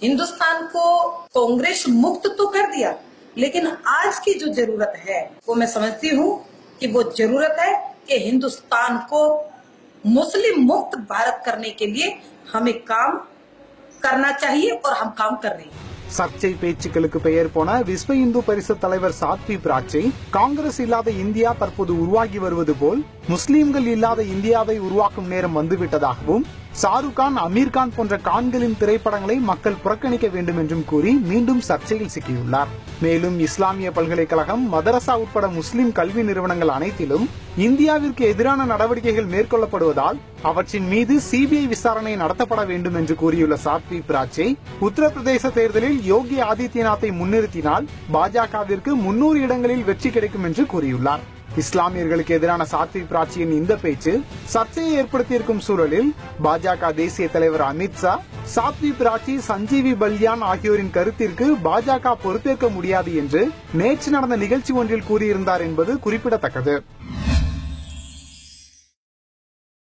हिंदुस्तान को कांग्रेस मुक्त तो कर दिया लेकिन आज की जो जरूरत है वो मैं समझती हूँ कि वो जरूरत है कि हिंदुस्तान को मुस्लिम मुक्त भारत करने के लिए हमें काम करना चाहिए और हम काम कर रहे हैं சர்ச்சை பேச்சுக்களுக்கு பெயர் போன விஸ்வ இந்து பரிஷத் தலைவர் சாத்வி பிராச்சை காங்கிரஸ் இல்லாத இந்தியா தற்போது உருவாகி வருவது போல் முஸ்லிம்கள் இல்லாத இந்தியாவை உருவாக்கும் நேரம் வந்துவிட்டதாகவும் ஷாருக் கான் அமீர் கான் போன்ற கான்களின் திரைப்படங்களை மக்கள் புறக்கணிக்க வேண்டும் என்றும் கூறி மீண்டும் சர்ச்சையில் சிக்கியுள்ளார். மேலும் இஸ்லாமிய பல்கலைக்கழகம் மதரசா உட்பட முஸ்லிம் கல்வி நிறுவனங்கள் அனைத்திலும் இந்தியாவிற்கு எதிரான நடவடிக்கைகள் மேற்கொள்ளப்படுவதால் அவற்றின் மீது சிபிஐ விசாரணை நடத்தப்பட வேண்டும் என்று கூறியுள்ள சாத்வி பிராச்சே உத்தரப்பிரதேச தேர்தலில் யோகி ஆதித்யநாத்தை முன்னிறுத்தினால் பாஜகவிற்கு முன்னூறு இடங்களில் வெற்றி கிடைக்கும் என்று கூறியுள்ளார். இஸ்லாமியர்களுக்கு எதிரான சாத்வி பிராச்சியின் இந்த பேச்சு சர்ச்சையை ஏற்படுத்தியிருக்கும் சூழலில் பாஜக தேசிய தலைவர் அமித்ஷா சாத்வி பிராச்சி சஞ்சீவி பல்யான் ஆகியோரின் கருத்திற்கு பாஜக பொறுப்பேற்க முடியாது என்று நேற்று நடந்த நிகழ்ச்சி ஒன்றில் கூறியிருந்தார் என்பது குறிப்பிடத்தக்கது.